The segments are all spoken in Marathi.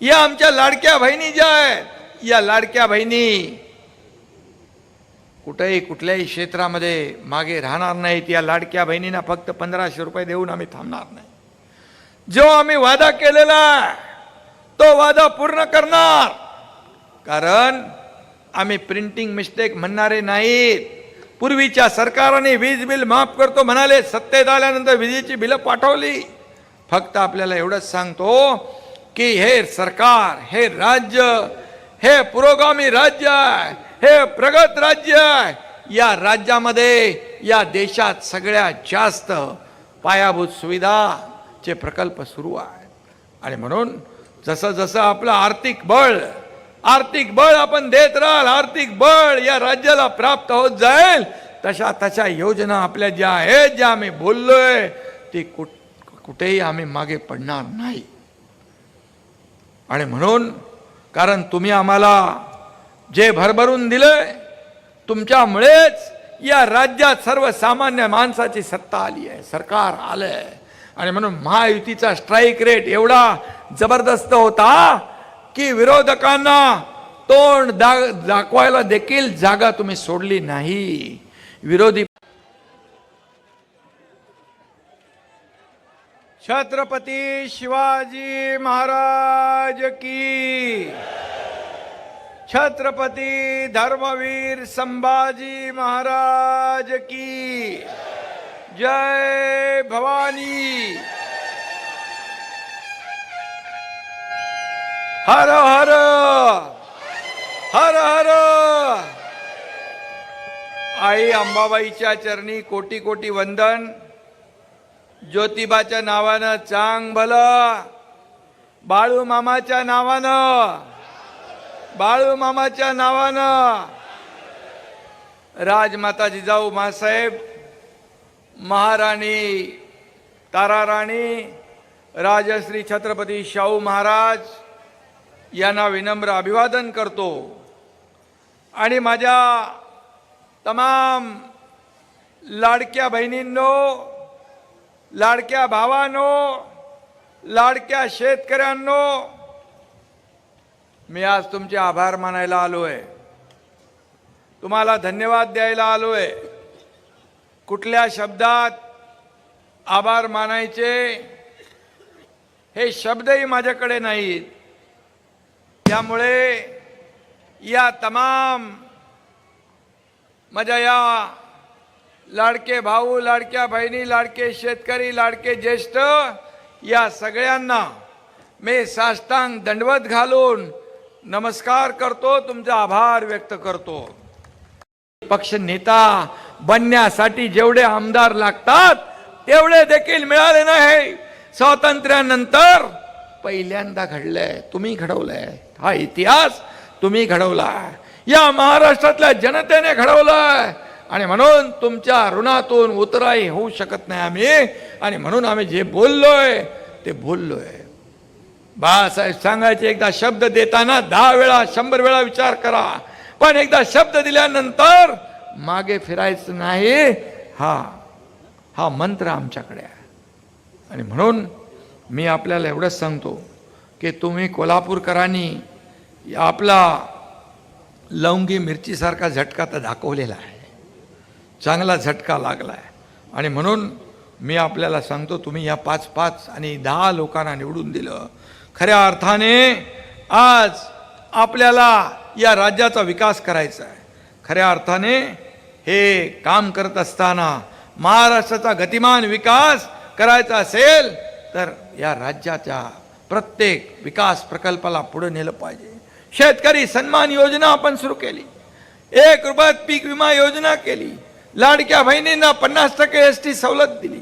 या आमच्या लाडक्या बहिणी ज्या आहेत या लाडक्या बहिणी कुठेही कुठल्याही क्षेत्रामध्ये मागे राहणार नाहीत. या लाडक्या बहिणींना फक्त पंधराशे रुपये देऊन आम्ही थांबणार नाही. जो आम्ही वादा केलेला तो वादा पूर्ण करणार. कारण आम्ही प्रिंटिंग मिस्टेक म्हणणारे नाहीत. पूर्वीच्या सरकारने वीज बिल माफ करतो म्हणाले सत्तेत आल्यानंतर विजेची बिलं पाठवली. फक्त आपल्याला एवढंच सांगतो की हे सरकार हे राज्य हे पुरोगामी राज्य आहे हे प्रगत राज्य आहे या राज्यामध्ये या देशात सगळ्यात जास्त पायाभूत सुविधाचे प्रकल्प सुरू आहेत. आणि म्हणून जसं जसं आपलं आर्थिक बळ आर्थिक बळ आपण देत राहाल आर्थिक बळ या राज्याला प्राप्त होत जाईल तशा तशा योजना आपल्या ज्या आहेत ज्या आम्ही बोललोय ती कुठ कुठेही आम्ही मागे पडणार नाही. आणि म्हणून कारण तुम्ही आम्हाला जे भरभरून दिलंय तुमच्यामुळेच या राज्यात सर्वसामान्य माणसाची सत्ता आली आहे सरकार आलंय. आणि म्हणून महायुतीचा स्ट्राईक रेट एवढा जबरदस्त होता की विरोधकांना तोंड दा दाखवायला देखील जागा तुम्ही सोडली नाही. विरोधी छत्रपती शिवाजी महाराज की। छत्रपती धर्मवीर संभाजी महाराज की। जय भवानी। हर हर। हर हर। आई अंबाबाईच्या चरणी कोटी कोटी वंदन. ज्योतिबाच्या नावानं चांग भलं. बाळू मामाच्या नावानं. बाळू मामाच्या नावानं. राजमाता जिजाऊ मासाहेब. महाराणी ताराराणी. राजश्री छत्रपती शाहू महाराज. यांना विनम्र अभिवादन करतो. आणि माझ्या तमाम लाडक्या बहिणींनो लाडक्या भावांनो लाडक्या शेतकऱ्यांनो मी आज तुमचे आभार मानायला आलोय. तुम्हाला धन्यवाद द्यायला आलोय. कुठल्या शब्दात आभार मानायचे हे शब्दही माझ्याकडे नाहीत. त्यामुळे या तमाम माझ्या या लाडके भाऊ लाडक्या बहिणी लाडके शेतकरी लाडके ज्येष्ठ या सगळ्यांना मी साष्टांग दंडवत घालून नमस्कार करतो तुमचा आभार व्यक्त करतो. पक्ष नेता बनण्यासाठी जेवढे आमदार लागतात तेवढे देखील मिळाले नाही. स्वातंत्र्यानंतर पहिल्यांदा घडलंय तुम्ही घडवलंय. हा इतिहास तुम्ही घडवलाय. या महाराष्ट्रातल्या जनतेने घडवलाय. आणि म्हणून तुमच्या ऋणातून उतराई होऊ शकत नाही आम्ही. आणि म्हणून आम्ही जे बोललोय ते बोललोय. बाळासाहेब सांगायचे एकदा शब्द देताना दहा वेळा शंभर वेळा विचार करा. पण एकदा शब्द दिल्यानंतर मागे फिरायचं नाही. हा हा मंत्र आमच्याकडे आहे. आणि म्हणून मी आपल्याला एवढंच सांगतो की तुम्ही कोल्हापूरकरांनी आपला लवंगी मिरचीसारखा झटका तर दाखवलेला आहे. चांगला झटका लागला आहे आणि म्हणून मी आपल्याला सांगतो तुम्ही या पाच पाच आणि दहा लोकांना निवडून दिलं. खऱ्या अर्थाने आज आपल्याला या राज्याचा विकास करायचा आहे. खऱ्या अर्थाने हे काम करत असताना महाराष्ट्राचा गतिमान विकास करायचा असेल तर या राज्याच्या प्रत्येक विकास प्रकल्पाला पुढे नेलं पाहिजे. शेतकरी सन्मान योजना आपण सुरू केली. एक रुपयात पीक विमा योजना केली. लाडक्या बहिणींना पन्नास टक्के एस टी सवलत दिली.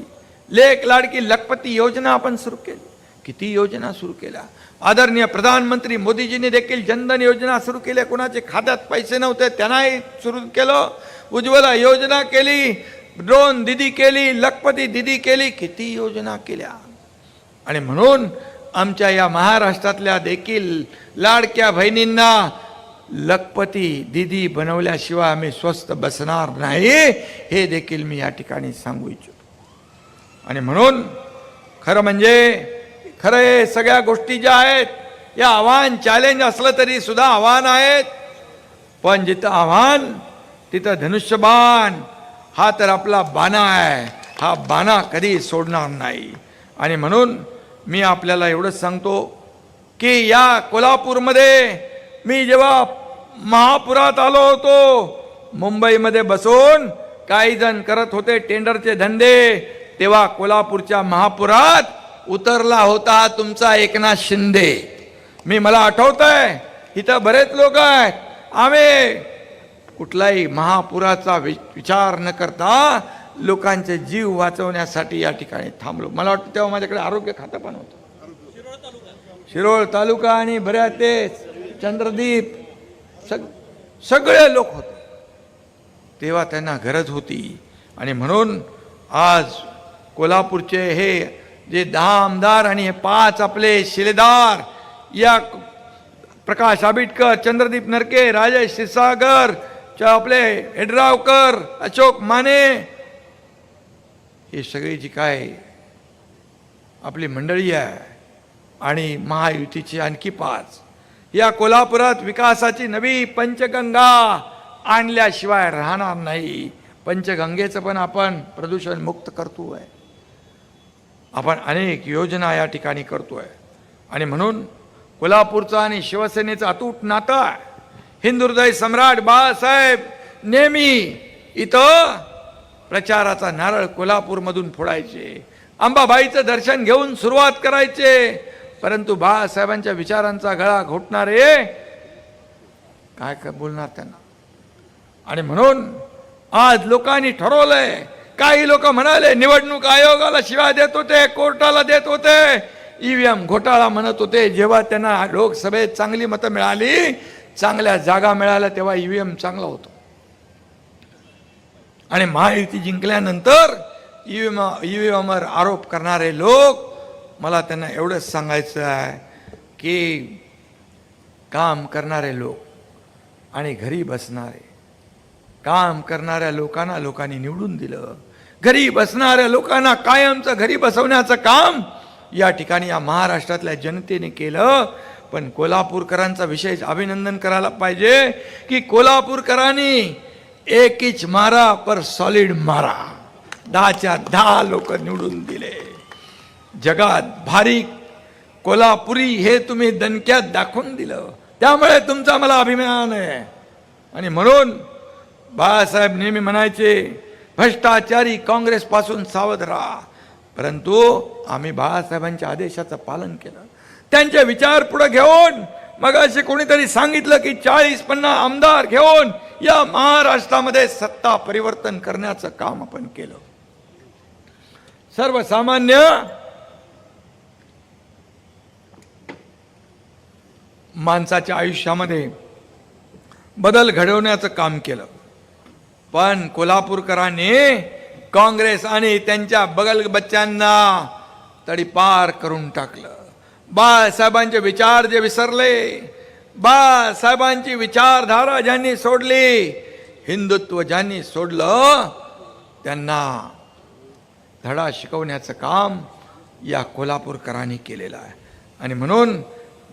लेख लाडकी लखपती योजना आपण सुरू केली. किती योजना सुरू केल्या? आदरणीय प्रधानमंत्री मोदीजींनी देखील जनधन योजना सुरू केल्या कोणाचे खात्यात पैसे नव्हते त्यांनाही सुरू केलं. उज्ज्वला योजना केली ड्रोन दिदी केली लखपती दिदी केली किती योजना केल्या? आणि म्हणून आमच्या या महाराष्ट्रातल्या देखील लाडक्या बहिणींना लखपती दिदी बनवल्याशिवाय आम्ही स्वस्त बसणार नाही हे देखील मी या ठिकाणी सांगू इच्छितो. आणि म्हणून खरं म्हणजे खरं हे सगळ्या गोष्टी ज्या आहेत या आव्हान चॅलेंज असलं तरी सुद्धा आव्हान आहेत. पण जिथं आव्हान तिथं धनुष्यबाण हा तर आपला बाणा आहे. हा बाणा कधी सोडणार नाही. आणि म्हणून मी आपल्याला एवढंच सांगतो की या कोल्हापूरमध्ये मी जेव्हा महापुरात आलो होतो. मुंबईमध्ये बसून काही जण करत होते टेंडरचे धंदे. तेव्हा कोल्हापूरच्या महापुरात उतरला होता तुमचा एकनाथ शिंदे. मी मला आठवत आहे इथं बरेच लोक आहेत. आम्ही कुठलाही महापुराचा वि- विचार न करता लोकांचे जीव वाचवण्यासाठी या ठिकाणी थांबलो. मला वाटतं तेव्हा माझ्याकडे आरोग्य खातं पण होतं. शिरोळ तालुका आणि बऱ्या तेच चंद्रदीप सग सगळे लोक होते. तेव्हा त्यांना गरज होती. आणि म्हणून आज कोल्हापूरचे हे जे दहा आमदार आणि हे पाच आपले शिलेदार या प्रकाश आबिटकर चंद्रदीप नरके राजेश क्षीरसागर च आपले हेडरावकर अशोक माने हे सगळी जी काय आपली मंडळी आहे आणि महायुतीची आणखी पाच या कोल्हापुरात विकासाची नवी पंचगंगा आणल्याशिवाय राहणार नाही. पंचगंगेचं पण आपण प्रदूषण मुक्त करतो आहे आपण अनेक योजना या ठिकाणी करतो आहे आणि म्हणून कोल्हापूरचं आणि शिवसेनेचं अतूट नातं आहे. हिंदुहृदय सम्राट बाळासाहेब नेहमी इथं प्रचाराचा नारळ कोल्हापूरमधून फोडायचे. अंबाबाईचं दर्शन घेऊन सुरुवात करायचे. परंतु बाळासाहेबांच्या विचारांचा गळा घोटणारे काय काय बोलणार त्यांना? आणि म्हणून आज लोकांनी ठरवलंय काही लोक म्हणाले निवडणूक आयोगाला शिवाय देत होते कोर्टाला देत होते. ईव्हीएम घोटाळा म्हणत होते. जेव्हा त्यांना लोकसभेत चांगली मतं मिळाली चांगल्या जागा मिळाल्या तेव्हा ईव्हीएम चांगला होतो. आणि महायुती जिंकल्यानंतर ईव्हीएम ईव्हीएमवर आरोप करणारे लोक मला त्यांना एवढंच सांगायचं आहे की काम करणारे लोक आणि घरी बसणारे काम करणाऱ्या लोकांना लोकांनी निवडून दिलं. घरी बसणाऱ्या लोकांना कायमचं घरी बसवण्याचं काम या ठिकाणी या महाराष्ट्रातल्या जनतेने केलं. पण कोल्हापूरकरांचा विशेष अभिनंदन करायला पाहिजे की कोल्हापूरकरांनी एकीच मारा पर सॉलिड मारा. दहाच्या दहा लोक निवडून दिले. जगात भारी कोल्हापुरी हे तुम्ही दणक्यात दाखवून दिलं. त्यामुळे तुमचा मला अभिमान आहे. आणि म्हणून बाळासाहेब नेहमी म्हणायचे भ्रष्टाचारी काँग्रेसपासून सावध राहा. परंतु आम्ही बाळासाहेबांच्या आदेशाचं पालन केलं. त्यांचे विचार पुढे घेऊन मग असे कोणीतरी सांगितलं की चाळीस पन्नास आमदार घेऊन या महाराष्ट्रामध्ये सत्ता परिवर्तन करण्याचं काम आपण केलं. सर्वसामान्य माणसाच्या आयुष्यामध्ये बदल घडवण्याचं काम केलं. पण कोल्हापूरकरांनी काँग्रेस आणि त्यांच्या बगल बच्च्यांना तडीपार करून टाकलं. बाळासाहेबांचे विचार जे विसरले बाळासाहेबांची विचारधारा ज्यांनी सोडली हिंदुत्व ज्यांनी सोडलं त्यांना धडा शिकवण्याचं काम या कोल्हापूरकरांनी केलेलं आहे. आणि म्हणून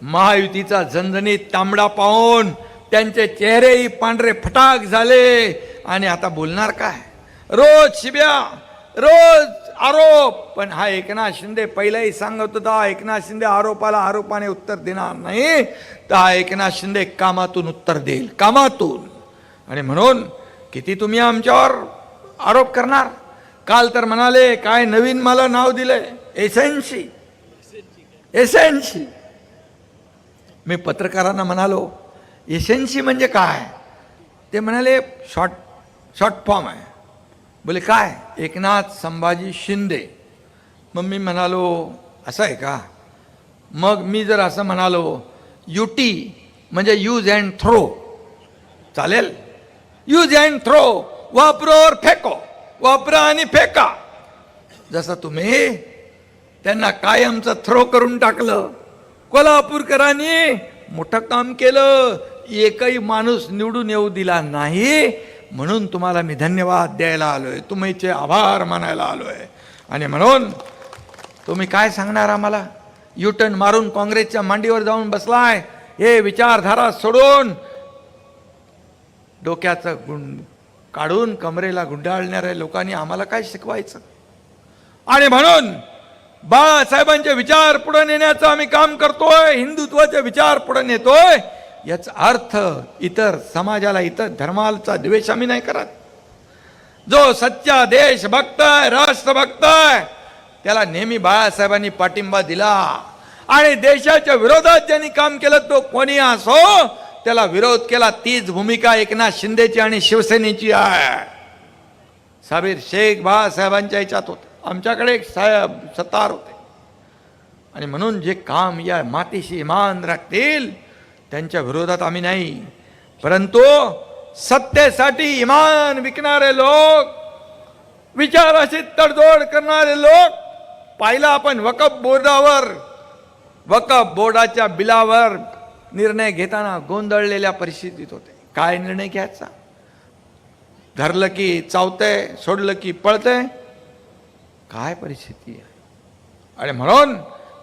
महायुतीचा झणझणीत तांबडा पाहून त्यांचे चेहरेही पांढरे फटाक झाले. आणि आता बोलणार काय? रोज शिब्या रोज आरोप. पण हा एकनाथ शिंदे पहिलाही सांगत होता एकनाथ शिंदे आरोपाला आरोपाने उत्तर देणार नाही. तर हा एकनाथ शिंदे कामातून उत्तर देईल कामातून. आणि म्हणून किती तुम्ही आमच्यावर आरोप करणार? काल तर म्हणाले काय नवीन मला नाव दिलंय? एसएनसी एसएनसी मी पत्रकारांना म्हणालो एसेन्सी म्हणजे काय? ते म्हणाले शॉर्ट शॉर्ट फॉर्म आहे. बोले काय? एकनाथ संभाजी शिंदे. मग मी म्हणालो असं आहे का? मग मी जर असं म्हणालो युटी म्हणजे यूज अँड थ्रो. चालेल? यूज अँड थ्रो वापरोवर फेको वापरा आणि फेका. जसं तुम्ही त्यांना कायमचं थ्रो करून टाकलं कोल्हापूरकरांनी मोठं काम केलं. एकही माणूस निवडून येऊ दिला नाही. म्हणून तुम्हाला मी धन्यवाद द्यायला आलोय. तुम्हीचे आभार मानायला आलोय. आणि म्हणून तुम्ही काय सांगणार आम्हाला? युटर्न मारून काँग्रेसच्या मांडीवर जाऊन बसलाय. हे विचारधारा सोडून डोक्याचं गुंड काढून कमरेला गुंडाळणाऱ्या लोकांनी आम्हाला काय शिकवायचं? आणि म्हणून बाळासाहेबांचे विचार पुढे नेण्याचं आम्ही काम करतोय हिंदुत्वाचे विचार पुढे नेतोय. याचा अर्थ इतर समाजाला इतर धर्माचा द्वेष आम्ही नाही करत. जो सच्चा देश आहे राष्ट्र आहे त्याला नेहमी बाळासाहेबांनी पाठिंबा दिला. आणि देशाच्या विरोधात ज्यांनी काम केलं तो कोणी असो त्याला विरोध केला. तीच भूमिका एकनाथ शिंदेची आणि शिवसेनेची आहे. साबीर शेख बाळासाहेबांच्या याच्यात होते. आमच्याकडे एक साहेब सतार होते. आणि म्हणून जे काम या मातीशी मान राखतील त्यांच्या विरोधात आम्ही नाही. परंतु सत्तेसाठी इमान विकणारे लोक विचाराशी तडजोड करणारे लोक पाहिलं आपण वकफ बोर्डावर वकफ बोर्डाच्या बिलावर निर्णय घेताना गोंधळलेल्या परिस्थितीत होते. काय निर्णय घ्यायचा? धरलं की चावतंय सोडलं की पळतंय काय परिस्थिती आहे? आणि म्हणून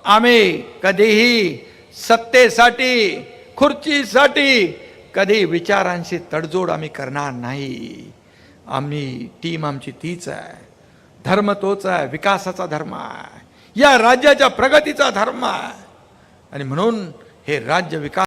आम्ही कधीही सत्तेसाठी खुर्चीसाठी कधी विचारांशी तडजोड आम्ही करणार नाही. आम्ही टीम आमची तीच आहे. धर्म तोच आहे विकासाचा धर्म आहे. या राज्याच्या प्रगतीचा धर्म आहे. आणि म्हणून हे राज्य विकास